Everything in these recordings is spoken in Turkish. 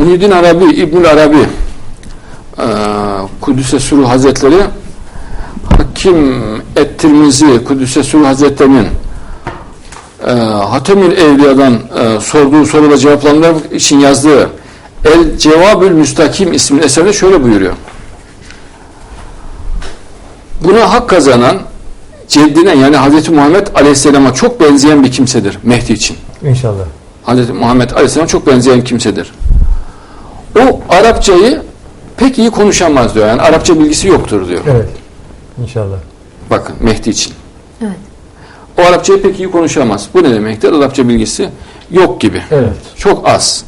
Muhyiddin Arabi, İbnül Arabi e, Kudüs'e Suru Hazretleri Hakim Ettirmizi Kudüs'e Suru Hazretleri'nin e, Hatemül Evliya'dan e, sorduğu sorulara cevaplandırmak için yazdığı El Cevabül Müstakim isimli eserde şöyle buyuruyor. Buna hak kazanan ceddine yani Hz. Muhammed Aleyhisselam'a çok benzeyen bir kimsedir Mehdi için. İnşallah. Hz. Muhammed Aleyhisselam çok benzeyen kimsedir. O Arapçayı pek iyi konuşamaz diyor. Yani Arapça bilgisi yoktur diyor. Evet. İnşallah. Bakın Mehdi için. Evet. O Arapçayı pek iyi konuşamaz. Bu ne demektir? Arapça bilgisi yok gibi. Evet. Çok az.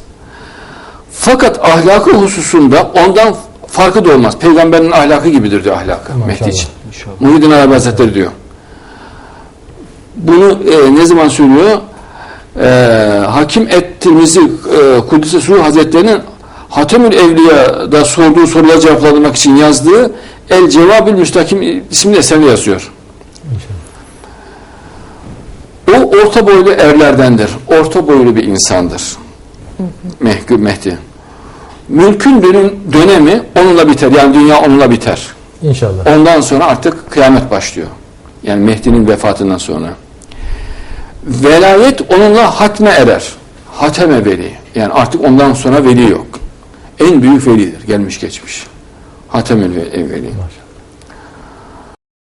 Fakat ahlakı hususunda ondan farkı da olmaz. Peygamberin ahlakı gibidir diyor ahlakı Maşallah. Mehdi için. İnşallah. Muhyiddin Arabi Hazretleri diyor. Bunu e, ne zaman söylüyor? E, Hakim et-Tirmizi e, Kudüs'e Sur Hazretleri'nin Hatemül Evliya'da sorduğu sorulara cevaplandırmak için yazdığı El Cevabül Müstakim isimli eserini yazıyor. İnşallah. O orta boylu erlerdendir. Orta boylu bir insandır. Mehdi. Mehdi. Mülkün dönemi onunla biter. Yani dünya onunla biter. İnşallah. Ondan sonra artık kıyamet başlıyor. Yani Mehdi'nin vefatından sonra. Velayet onunla hatme erer. Hateme veli. Yani artık ondan sonra veli yok. En büyük velidir. Gelmiş geçmiş. Hatemül ve- veli. Maşallah.